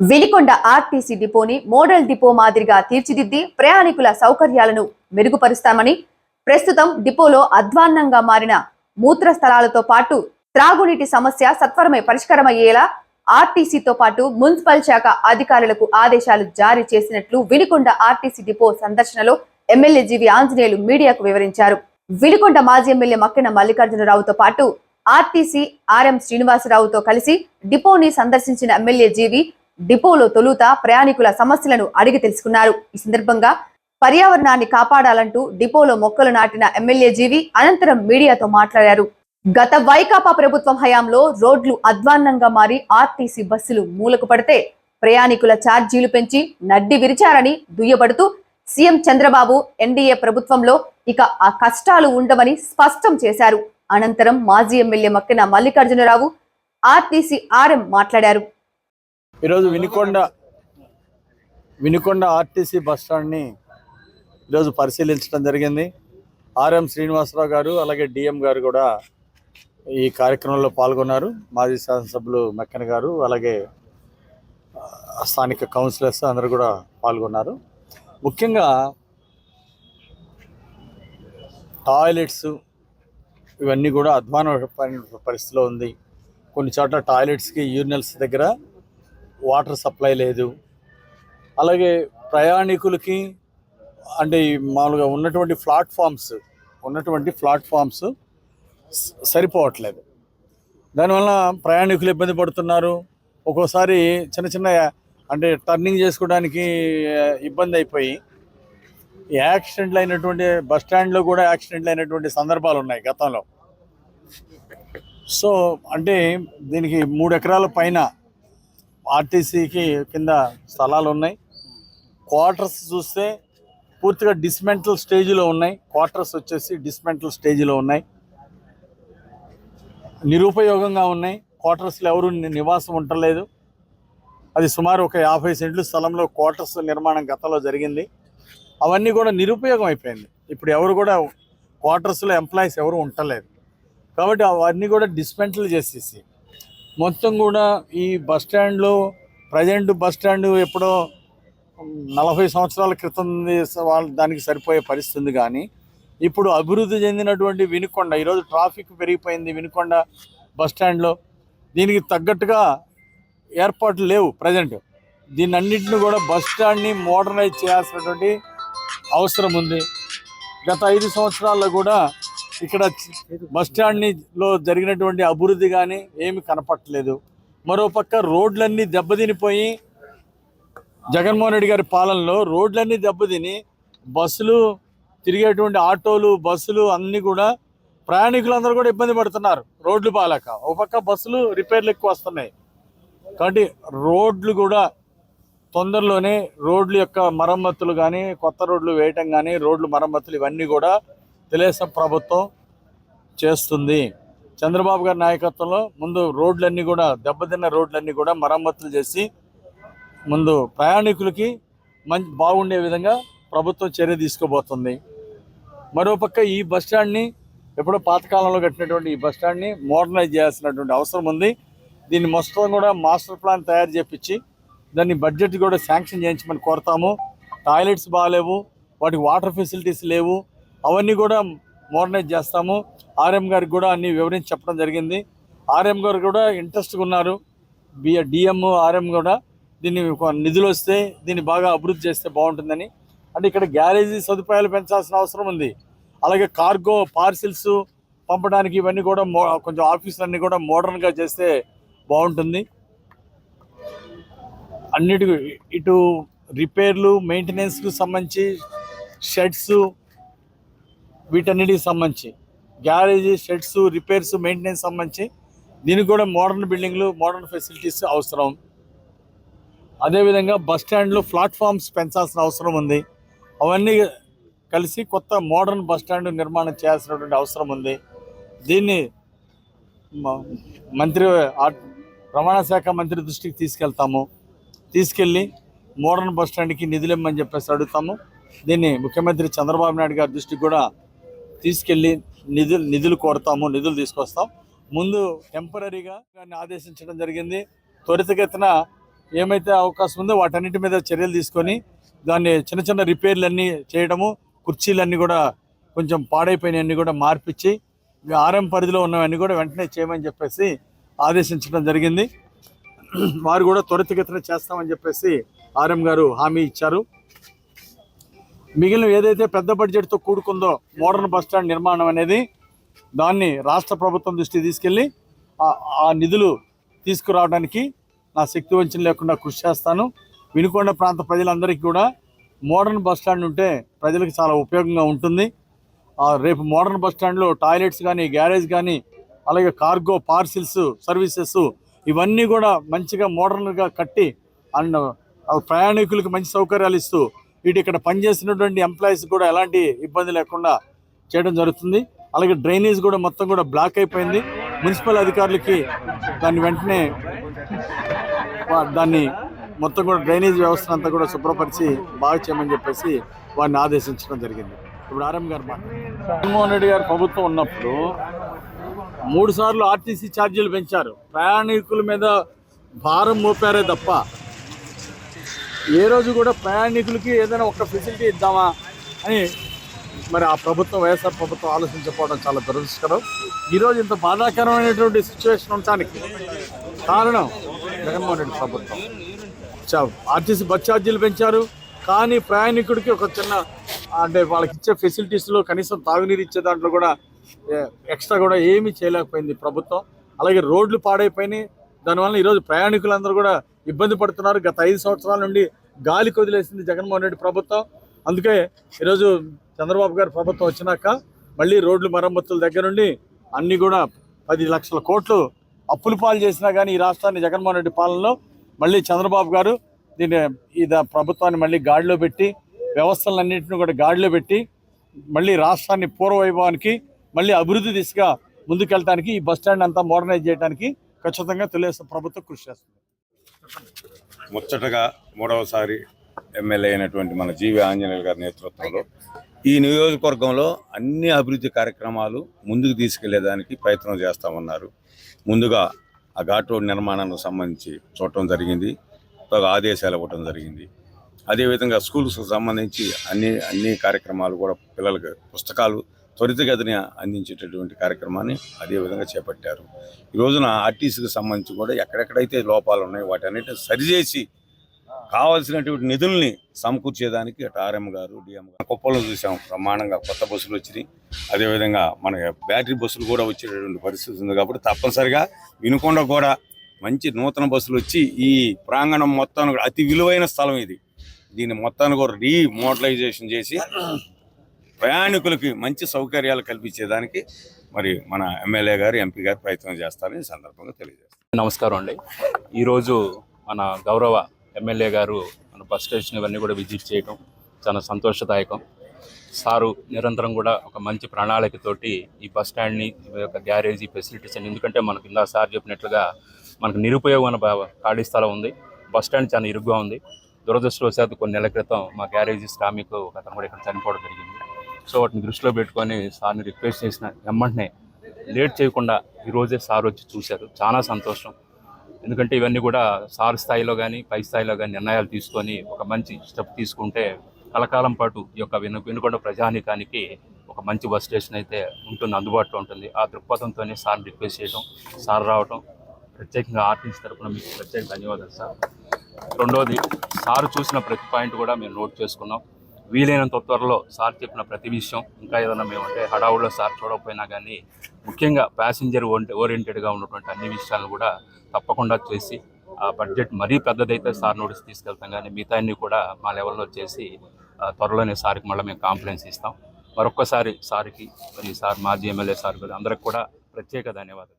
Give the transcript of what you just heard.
Velikonda RTC డిపోని model depot మాదిరిగా తీర్చిదిద్ది ప్రయాణికుల సౌకర్యాలను మెరుగుపరుస్తామని ప్రస్తుతం డిపోలో అధ్వాన్నంగా మారిన మూత్ర స్థలాలతో పాటు త్రాగునీటి సమస్య సత్వరమే పరిష్కారమయ్యేలా ఆర్టీసీతో పాటు మున్సిపల్ శాఖ అధికారులకు ఆదేశాలు జారీ చేసినట్లు వినికొండ ఆర్టీసీ డిపో సందర్శనలో ఎమ్మెల్యే జీవి ఆంజనేయులు మీడియాకు వివరించారు. వినికొండ మాజీ ఎమ్మెల్యే మక్కిన మల్లికార్జునరావుతో పాటు ఆర్టీసీ ఆర్ఎం శ్రీనివాసరావుతో కలిసి డిపోని సందర్శించిన ఎమ్మెల్యే జీవి డిపోలో తొలుత ప్రయాణికుల సమస్యలను అడిగి తెలుసుకున్నారు. ఈ సందర్భంగా పర్యావరణాన్ని కాపాడాలంటూ డిపోలో మొక్కలు నాటిన ఎమ్మెల్యే జీవి అనంతరం మీడియాతో మాట్లాడారు. గత వైకాపా ప్రభుత్వం హయాంలో రోడ్లు అధ్వాన్నంగా మారి ఆర్టీసీ బస్సులు మూలకు పడితే ప్రయాణికుల ఛార్జీలు పెంచి నడ్డి విరిచారని దుయ్యబడుతూ సీఎం చంద్రబాబు ఎన్డీఏ ప్రభుత్వంలో ఇక ఆ కష్టాలు ఉండవని స్పష్టం చేశారు. అనంతరం మాజీ MLA Makkina Mallikarjuna Rao RTC RM మాట్లాడారు. ఈరోజు వినుకొండ వినుకొండ ఆర్టీసీ బస్ స్టాండ్ని ఈరోజు పరిశీలించడం జరిగింది. ఆర్ఎం శ్రీనివాసరావు గారు అలాగే డిఎం గారు కూడా ఈ కార్యక్రమంలో పాల్గొన్నారు. మాజీ శాసనసభ్యులు మెక్కన్ గారు అలాగే స్థానిక కౌన్సిలర్స్ అందరూ కూడా పాల్గొన్నారు. ముఖ్యంగా టాయిలెట్స్ ఇవన్నీ కూడా అధ్వాన పరిస్థితిలో ఉంది. కొన్ని చోట్ల టాయిలెట్స్కి యూరినల్స్ దగ్గర వాటర్ సప్లై లేదు. అలాగే ప్రయాణికులకి అంటే మామూలుగా ఉన్నటువంటి ప్లాట్ఫామ్స్ ఉన్నటువంటి ప్లాట్ఫామ్స్ సరిపోవట్లేదు. దానివల్ల ప్రయాణికులు ఇబ్బంది పడుతున్నారు. ఒక్కోసారి చిన్న చిన్న అంటే టర్నింగ్ చేసుకోవడానికి ఇబ్బంది అయిపోయి యాక్సిడెంట్లు అయినటువంటి బస్ స్టాండ్లో కూడా యాక్సిడెంట్లు అయినటువంటి సందర్భాలు ఉన్నాయి గతంలో. సో అంటే దీనికి మూడు ఎకరాల పైన ఆర్టీసీకి కింద స్థలాలు ఉన్నాయి. క్వార్టర్స్ చూస్తే పూర్తిగా డిస్మెంటల్ స్టేజ్లో ఉన్నాయి. క్వార్టర్స్ వచ్చేసి డిస్మెంటల్ స్టేజ్లో ఉన్నాయి. నిరుపయోగంగా ఉన్నాయి. క్వార్టర్స్లో ఎవరు నివాసం ఉండలేదు. అది సుమారు ఒక యాభై సెంట్లు స్థలంలో క్వార్టర్స్ నిర్మాణం గతంలో జరిగింది. అవన్నీ కూడా నిరుపయోగం అయిపోయింది. ఇప్పుడు ఎవరు కూడా క్వార్టర్స్లో ఎంప్లాయీస్ ఎవరు ఉండలేదు. కాబట్టి అవన్నీ కూడా డిస్మెంటల్ చేసేసి మొత్తం కూడా ఈ బస్ స్టాండ్లో ప్రజెంట్ బస్ స్టాండ్ ఎప్పుడో నలభై సంవత్సరాల క్రితం వాళ్ళ దానికి సరిపోయే పరిస్థితి కానీ ఇప్పుడు అభివృద్ధి చెందినటువంటి వినుకొండ ఈరోజు ట్రాఫిక్ పెరిగిపోయింది వినుకొండ బస్ స్టాండ్లో. దీనికి తగ్గట్టుగా ఏర్పాట్లు లేవు ప్రజెంట్. దీన్ని అన్నింటిని కూడా బస్ స్టాండ్ని మోడర్నైజ్ చేయాల్సినటువంటి అవసరం ఉంది. గత ఐదు సంవత్సరాల్లో కూడా ఇక్కడ బస్ స్టాండ్లో జరిగినటువంటి అభివృద్ధి కానీ ఏమి కనపట్టలేదు. మరోపక్క రోడ్లన్నీ దెబ్బతినిపోయి జగన్మోహన్ రెడ్డి గారి పాలనలో రోడ్లన్నీ దెబ్బతిని బస్సులు తిరిగేటువంటి ఆటోలు బస్సులు అన్నీ కూడా ప్రయాణికులందరూ కూడా ఇబ్బంది పడుతున్నారు. రోడ్లు బాగాలేక ఒక పక్క బస్సులు రిపేర్లు ఎక్కువ వస్తున్నాయి. కాబట్టి రోడ్లు కూడా తొందరలోనే రోడ్ల యొక్క మరమ్మతులు కానీ కొత్త రోడ్లు వేయటం కానీ రోడ్లు మరమ్మతులు ఇవన్నీ కూడా తెలుగుదేశం ప్రభుత్వం చేస్తుంది. చంద్రబాబు గారి నాయకత్వంలో ముందు రోడ్లన్నీ కూడా దెబ్బతిన్న రోడ్లన్నీ కూడా మరమ్మతులు చేసి ముందు ప్రయాణికులకి మంచి బాగుండే విధంగా ప్రభుత్వం చర్య తీసుకోబోతుంది. మరోపక్క ఈ బస్ స్టాండ్ని ఎప్పుడో పాతకాలంలో కట్టినటువంటి ఈ బస్ స్టాండ్ని మోడర్నైజ్ చేయాల్సినటువంటి అవసరం ఉంది. దీన్ని మొత్తం కూడా మాస్టర్ ప్లాన్ తయారు చేపించి దాన్ని బడ్జెట్ కూడా శాంక్షన్ చేయించమని కోరుతాము. టాయిలెట్స్ బాగాలేవు వాటికి వాటర్ ఫెసిలిటీస్ లేవు. అవన్నీ కూడా మోడర్నైజ్ చేస్తాము. ఆర్ఎం గారికి కూడా అన్ని వివరించి చెప్పడం జరిగింది. ఆర్ఎం గారు కూడా ఇంట్రెస్ట్గా ఉన్నారు. బిఏ డిఎం ఆర్ఎం కూడా దీన్ని నిధులు వస్తే దీన్ని బాగా అభివృద్ధి చేస్తే బాగుంటుందని. అంటే ఇక్కడ గ్యారేజీ సదుపాయాలు పెంచాల్సిన అవసరం ఉంది. అలాగే కార్గో పార్సిల్స్ పంపడానికి ఇవన్నీ కూడా మో కొంచెం ఆఫీసులన్నీ కూడా మోడర్న్గా చేస్తే బాగుంటుంది. అన్నిటి ఇటు రిపేర్లు మెయింటెనెన్స్కు సంబంధించి షెడ్స్ వీటన్నిటికి సంబంధించి. గ్యారేజీ షెడ్స్ రిపేర్స్ మెయింటెనెన్స్ సంబంధించి దీనికి కూడా మోడర్న్ బిల్డింగ్లు మోడర్న్ ఫెసిలిటీస్ అవసరం. అదేవిధంగా బస్ స్టాండ్లో ప్లాట్ఫామ్స్ పెంచాల్సిన అవసరం ఉంది. అవన్నీ కలిసి కొత్త మోడర్న్ బస్ స్టాండ్ నిర్మాణం చేయాల్సినటువంటి అవసరం ఉంది. దీన్ని మంత్రి రవాణా శాఖ మంత్రి దృష్టికి తీసుకెళ్తాము. తీసుకెళ్ళి మోడర్న్ బస్ స్టాండ్కి నిధులు ఇమ్మని చెప్పేసి అడుగుతాము. దీన్ని ముఖ్యమంత్రి చంద్రబాబు నాయుడు గారి దృష్టికి కూడా తీసుకెళ్ళి నిధులు నిధులు కోరుతాము నిధులు తీసుకొస్తాం. ముందు టెంపరీగా దాన్ని ఆదేశించడం జరిగింది. త్వరితగతిన ఏమైతే అవకాశం ఉందో వాటన్నిటి మీద చర్యలు తీసుకొని దాన్ని చిన్న చిన్న రిపేర్లన్నీ చేయడము కుర్చీలన్నీ కూడా కొంచెం పాడైపోయినవన్నీ కూడా మార్పిచ్చి ఆర్ఎం పరిధిలో ఉన్నవన్నీ కూడా వెంటనే చేయమని చెప్పేసి ఆదేశించడం జరిగింది. వారు కూడా త్వరితగతిన చేస్తామని చెప్పేసి ఆర్ఎం గారు హామీ ఇచ్చారు. మిగిలిన ఏదైతే పెద్ద బడ్జెట్తో కూడుకుందో మోడర్న్ బస్ స్టాండ్ నిర్మాణం అనేది దాన్ని రాష్ట్ర ప్రభుత్వం దృష్టికి తీసుకెళ్ళి ఆ- నిధులు తీసుకురావడానికి నా శక్తి వంచన లేకుండా కృషి చేస్తాను. వినుకొండ ప్రాంత ప్రజలందరికీ కూడా మోడర్న్ బస్ స్టాండ్ ఉంటే ప్రజలకు చాలా ఉపయోగంగా ఉంటుంది. ఆ రేపు మోడర్న్ బస్ స్టాండ్లో టాయిలెట్స్ కానీ గ్యారేజ్ కానీ అలాగే కార్గో పార్సిల్స్ సర్వీసెస్ ఇవన్నీ కూడా మంచిగా మోడర్న్గా కట్టి అండ్ ప్రయాణికులకు మంచి సౌకర్యాలు ఇస్తూ వీటి ఇక్కడ పనిచేసినటువంటి ఎంప్లాయీస్ కూడా ఎలాంటి ఇబ్బంది లేకుండా చేయడం జరుగుతుంది. అలాగే డ్రైనేజ్ కూడా మొత్తం కూడా బ్లాక్ అయిపోయింది. మున్సిపల్ అధికారులకి దాన్ని వెంటనే వా- దాన్ని మొత్తం కూడా డ్రైనేజ్ వ్యవస్థ అంతా కూడా శుభ్రపరిచి బాగా చేయమని చెప్పేసి వారిని ఆదేశించడం జరిగింది. ఇప్పుడు ఆర్ఎం గారు జగన్మోహన్ రెడ్డి గారు ప్రభుత్వం ఉన్నప్పుడు మూడు సార్లు ఆర్టీసీ ఛార్జీలు పెంచారు. ప్రయాణికుల మీద భారం మోపారే తప్ప ఏ రోజు కూడా ప్రయాణికులకి ఏదైనా ఒక ఫెసిలిటీ ఇద్దామా అని మరి ఆ ప్రభుత్వం వైఎస్ఆర్ ప్రభుత్వం ఆలోచించకపోవడం చాలా దురదృష్టకరం. ఈరోజు ఇంత బాధాకరమైనటువంటి సిచ్యువేషన్ ఉండటానికి కారణం జగన్మోహన్ రెడ్డి ప్రభుత్వం. చా- ఆర్టీసీ బస్ ఛార్జీలు పెంచారు. కానీ ప్రయాణికుడికి ఒక చిన్న అంటే వాళ్ళకి ఇచ్చే ఫెసిలిటీస్లో కనీసం తాగునీరు ఇచ్చే దాంట్లో కూడా ఎక్స్ట్రా కూడా ఏమీ చేయలేకపోయింది ప్రభుత్వం. అలాగే రోడ్లు పాడైపోయినాయి. దానివల్ల ఈరోజు ప్రయాణికులందరూ కూడా ఇబ్బంది పడుతున్నారు. గత ఐదు సంవత్సరాల నుండి గాలి కొదిలేసింది జగన్మోహన్ రెడ్డి ప్రభుత్వం. అందుకే ఈరోజు చంద్రబాబు గారి ప్రభుత్వం వచ్చినాక మళ్ళీ రోడ్లు మరమ్మతుల దగ్గర నుండి అన్ని కూడా పది లక్షల కోట్లు అప్పులు పాలు చేసినా కానీ ఈ రాష్ట్రాన్ని జగన్మోహన్ రెడ్డి పాలనలో మళ్ళీ చంద్రబాబు గారు దీన్ని ఈ ద- ప్రభుత్వాన్ని మళ్ళీ గాడిలో పెట్టి వ్యవస్థలన్నింటినీ కూడా గాడిలో పెట్టి మళ్ళీ రాష్ట్రాన్ని పూర్వవైభవానికి మళ్ళీ అభివృద్ధి దిశగా ముందుకెళ్ళడానికి ఈ బస్ స్టాండ్ అంతా మోడర్నైజ్ చేయడానికి ఖచ్చితంగా తెలుగుదేశం ప్రభుత్వం కృషి చేస్తుంది. ముచ్చటగా మూడవసారి ఎమ్మెల్యే అయినటువంటి మన జీవి ఆంజనేయులు గారి నేతృత్వంలో ఈ నియోజకవర్గంలో అన్ని అభివృద్ధి కార్యక్రమాలు ముందుకు తీసుకెళ్ళేదానికి ప్రయత్నం చేస్తామన్నారు. ముందుగా ఆ ఘాట్ రోడ్ నిర్మాణానికి సంబంధించి చూడటం జరిగింది. ఒక ఆదేశాలు ఇవ్వటం జరిగింది. అదేవిధంగా స్కూల్స్కి సంబంధించి అన్ని అన్ని కార్యక్రమాలు కూడా పిల్లలకు పుస్తకాలు త్వరితగతిని అందించేటటువంటి కార్యక్రమాన్ని అదేవిధంగా చేపట్టారు. ఈ రోజున ఆర్టీసీకి సంబంధించి కూడా ఎక్కడెక్కడైతే లోపాలు ఉన్నాయో వాటన్నిటిని సరిచేసి కావాల్సినటువంటి నిధుల్ని సమకూర్చేదానికి అటు ఆర్ఎం గారు డిఎం గారు కుప్పంలో చూసాం. బ్రహ్మాండంగా కొత్త బస్సులు వచ్చినాయి. అదేవిధంగా మన బ్యాటరీ బస్సులు కూడా వచ్చేటటువంటి పరిస్థితి ఉంది కాబట్టి తప్పనిసరిగా వినుకొండ కూడా మంచి నూతన బస్సులు వచ్చి ఈ ప్రాంగణం మొత్తానికి అతి విలువైన స్థలం ఇది. దీన్ని మొత్తాన్ని కూడా రీమోడలైజేషన్ చేసి ప్రయాణికులకి మంచి సౌకర్యాలు కల్పించేదానికి మరి మన ఎమ్మెల్యే గారు ఎంపీ గారు ప్రయత్నం చేస్తారని ఈ సందర్భంగా తెలియజేస్తారు నమస్కారం అండి. ఈరోజు మన గౌరవ ఎమ్మెల్యే గారు మన బస్ స్టేషన్ ఇవన్నీ కూడా విజిట్ చేయటం చాలా సంతోషదాయకం. సారు నిరంతరం కూడా ఒక మంచి ప్రణాళికతోటి ఈ బస్ స్టాండ్ని యొక్క గ్యారేజీ ఫెసిలిటీస్ అని ఎందుకంటే మనకు ఇందా సార్ చెప్పినట్లుగా మనకు నిరుపయోగమైన ఖాళీ స్థలం ఉంది. బస్ స్టాండ్ చాలా ఇరుగ్గా ఉంది. దురదృష్టవశాత్తు కొన్ని నెలల క్రితం మా గ్యారేజీ శ్రామికు ఒక అతను కూడా ఇక్కడ చనిపోవడం జరిగింది. సో వాటిని దృష్టిలో పెట్టుకొని సార్ని రిక్వెస్ట్ చేసిన వెంటనే లేట్ చేయకుండా ఈరోజే సార్ వచ్చి చూశారు. చాలా సంతోషం. ఎందుకంటే ఇవన్నీ కూడా సార్ స్థాయిలో కానీ పై స్థాయిలో కానీ నిర్ణయాలు తీసుకొని ఒక మంచి స్టెప్ తీసుకుంటే కలకాలం పాటు ఈ యొక్క వెను వెనుకొండ ప్రజానీకానికి ఒక మంచి బస్ స్టేషన్ అయితే ఉంటుంది అందుబాటులో ఉంటుంది. ఆ దృక్పథంతోనే సార్ని రిక్వెస్ట్ చేయడం సార్ రావటం. ప్రత్యేకంగా ఆర్టీసీ తరపున మీకు ప్రత్యేక ధన్యవాదాలు సార్. రెండోది సార్ చూసిన ప్రతి పాయింట్ కూడా మేము నోట్ చేసుకున్నాం. వీలైనంత త్వరలో సార్ చెప్పిన ప్రతి విషయం ఇంకా ఏదైనా మేము అంటే హడావుడిలో సార్ చూడకపోయినా కానీ ముఖ్యంగా ప్యాసింజర్ ఓరియంటెడ్గా ఉన్నటువంటి అన్ని విషయాలను కూడా తప్పకుండా చేసి ఆ బడ్జెట్ మరీ పెద్దదైతే సార్ నోటీస్ తీసుకెళ్తాం కానీ మిగతా అన్ని కూడా మా లెవెల్లో చేసి ఆ, త్వరలోనే సార్కి మళ్ళీ మేము కాంప్లైంట్స్ ఇస్తాం. మరొక్కసారి సార్కి మరి సార్ మాజీ ఎమ్మెల్యే సార్ అందరికి కూడా ప్రత్యేక ధన్యవాదాలు.